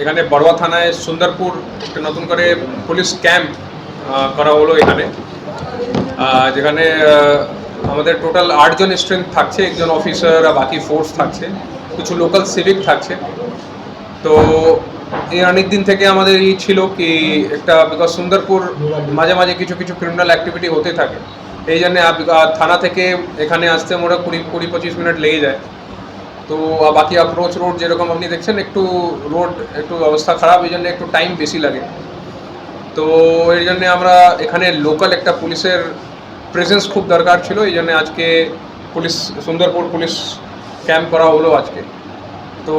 এখানে বড়োয়া থানায় সুন্দরপুর একটা নতুন করে পুলিশ ক্যাম্প করা হলো এখানে। যেখানে আমাদের টোটাল আটজন স্ট্রেংথ থাকছে, একজন অফিসার আর বাকি ফোর্স থাকছে, কিছু লোকাল সিভিক থাকছে। তো এই অনেক দিন থেকে আমাদের এই ছিল কি একটা বিকজ সুন্দরপুর মাঝে মাঝে কিছু কিছু ক্রিমিনাল অ্যাক্টিভিটি হতে থাকে। এই জন্যে থানা থেকে এখানে আসতে মোটা কুড়ি কুড়ি, পঁচিশ মিনিট লেগে যায়। তো বাকি অ্যাপ্রোচ রোড যেরকম আপনি দেখছেন, একটু রোড একটু অবস্থা খারাপ, এই জন্য একটু টাইম বেশি লাগে। তো এই জন্য আমরা এখানে লোকাল একটা পুলিশের প্রেজেন্স খুব দরকার ছিল, এই জন্য আজকে পুলিশ, সুন্দরপুর পুলিশ ক্যাম্প করা হলো আজকে। তো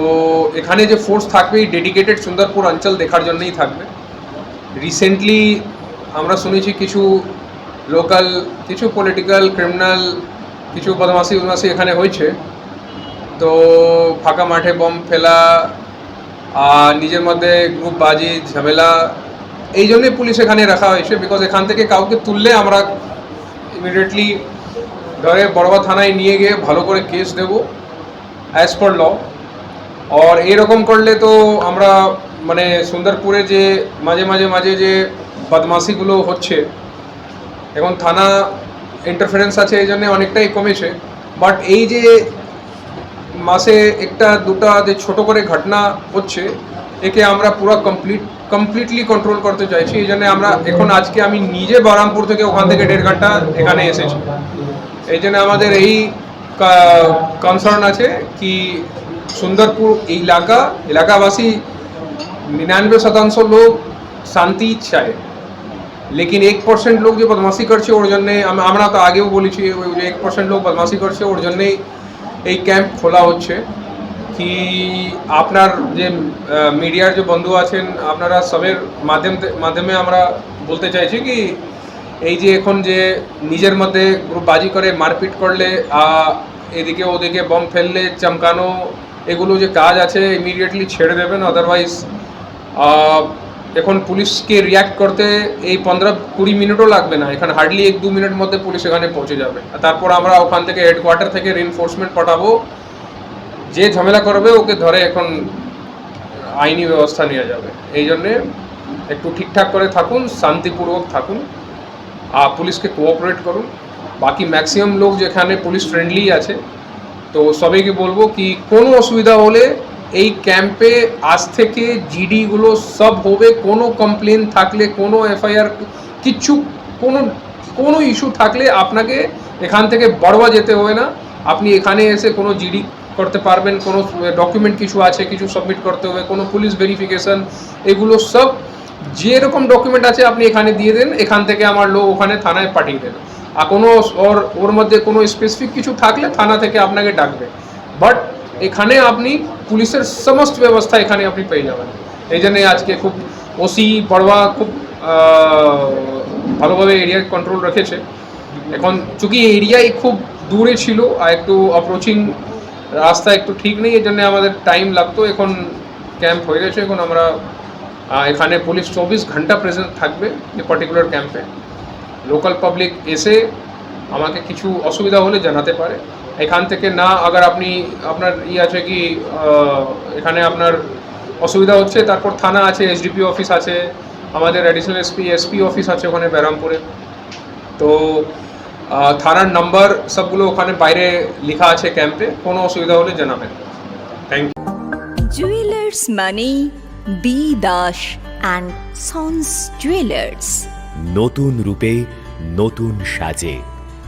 এখানে যে ফোর্স থাকবে ডেডিকেটেড সুন্দরপুর অঞ্চল দেখার জন্যই থাকবে। রিসেন্টলি আমরা শুনেছি কিছু লোকাল কিছু পলিটিক্যাল ক্রিমিনাল কিছু বদমাসি উদমাসি এখানে হয়েছে। তো ফাঁকা মাঠে বম ফেলা, আর নিজের মধ্যে গ্রুপ বাজি, ঝামেলা, এই জন্যই পুলিশ এখানে রাখা হয়েছে বিকজ এখান থেকে কাউকে তুললে আমরা ইমিডিয়েটলি ধরে বড়বা থানায় নিয়ে গিয়ে ভালো করে কেস দেব অ্যাজ পার ল আর এরকম করলে তো আমরা মানে সুন্দরপুরে যে মাঝে মাঝে মাঝে যে বদমাশিগুলো হচ্ছে, এখন থানা ইন্টারফারেন্স আছে, এই জন্য অনেকটাই কমেছে বাট এই যে মাসে একটা, দুটা যে ছোট করে ঘটনা হচ্ছে, একে আমরা পুরো কমপ্লিট কমপ্লিটলি কন্ট্রোল করতে চাইছি। এই জন্য আমরা এখন আজকে আমি নিজে বারামপুর থেকে ওখান থেকে দেড় ঘণ্টা এখানে এসেছি। এই জন্য আমাদের এই কনসার্ন আছে কি সুন্দরপুর এলাকা, এলাকাবাসী নিরানব্বই শতাংশ লোক শান্তি চায় লেকিন এক পার্সেন্ট লোক যে বদমাসি করছে, ওর জন্যে আমরা তো আগেও বলেছি, ওই যে এক পার্সেন্ট লোক বদমাসি করছে, ওর জন্যেই এই ক্যাম্প খোলা হচ্ছে। কি আপনার যে মিডিয়ার যে বন্ধু আছেন, আপনারা সবের মাধ্যম মাধ্যমে আমরা বলতে চাইছি কি, এই যে এখন যে নিজের মধ্যে গ্রুপবাজি করে মারপিট করলে এদিকে ওদিকে বম ফেললে, চমকানো, এগুলো যে কাজ আছে ইমিডিয়েটলি ছেড়ে দেবেন আদারওয়াইজ এখন পুলিশকে রিয়াক্ট করতে এই পনেরো কুড়ি মিনিটও লাগবে না। এখানে হার্ডলি এক দু মিনিট মধ্যে পুলিশ এখানে পৌঁছে যাবে। তারপর আমরা ওখান থেকে হেডকোয়ার্টার থেকে রিনফোর্সমেন্ট পাঠাবো। যে ঝামেলা করবে, ওকে ধরে এখন আইনি ব্যবস্থা নেওয়া যাবে। এই জন্যে একটু ঠিকঠাক করে থাকুন, শান্তিপূর্বক থাকুন, আর পুলিশকে কোঅপারেট করুন। বাকি ম্যাক্সিমাম লোক যেখানে পুলিশ ফ্রেন্ডলি আছে, তো সবাইকে বলব কি কোনো অসুবিধা হলে এই ক্যাম্পে আজ থেকে জিডিগুলো সব হবে, কোনো কমপ্লেন থাকলে, কোনো এফআইআর, কিচ্ছু, কোনো কোনো ইস্যু থাকলে আপনাকে এখান থেকে বড়বা যেতে হবে না। আপনি এখানে এসে কোনো জিডি করতে পারবেন, কোনো ডকুমেন্ট কিছু আছে, কিছু সাবমিট করতে হবে, কোনো পুলিশ ভেরিফিকেশন এগুলো সব যেরকম ডকুমেন্ট আছে আপনি এখানে দিয়ে দেন, এখান থেকে আমার লোক ওখানে থানায় পাঠিয়ে দেবে। আর কোনো ওর ওর মধ্যে কোনো স্পেসিফিক কিছু থাকলে থানা থেকে আপনাকে ডাকবে। বাট এখানে আপনি পুলিশের সমস্ত ব্যবস্থা এখানে আপনি পেয়ে যাবেন। এই জন্যে আজকে খুব ওসি বড়বা খুব ভালোভাবে এরিয়া কন্ট্রোল রেখেছে। এখন চूंकि এরিয়াই খুব দূরে ছিল, আর একটু অ্যাপ্রোচিং রাস্তা একটু ঠিক নেই, এই জন্য আমাদের টাইম লাগতো। এখন ক্যাম্প হয়ে গেছে, এখন আমরা এখানে পুলিশ চব্বিশ ঘণ্টা প্রেজেন্ট থাকবে এই পার্টিকুলার ক্যাম্পে লোকাল পাবলিক এসে আমাকে কিছু অসুবিধা হলে জানাতে পারে। এখান থেকে না আগার আপনি আপনার ই আছে কি এখানে আপনার অসুবিধা হচ্ছে তারপর থানা আছে এসডিপি অফিস আছে আমাদের অ্যাডিশনাল এসপি এসপি অফিস আছে ওখানে ব্যারামপুরে। তো থানার নাম্বার সবগুলো ওখানে বাইরে লেখা আছে ক্যাম্পে কোনো অসুবিধা হলে জানাবেন। থ্যাংক ইউ জুয়েলার্স মানে B Das and sons jewellers নতুন রূপে নতুন সাজে।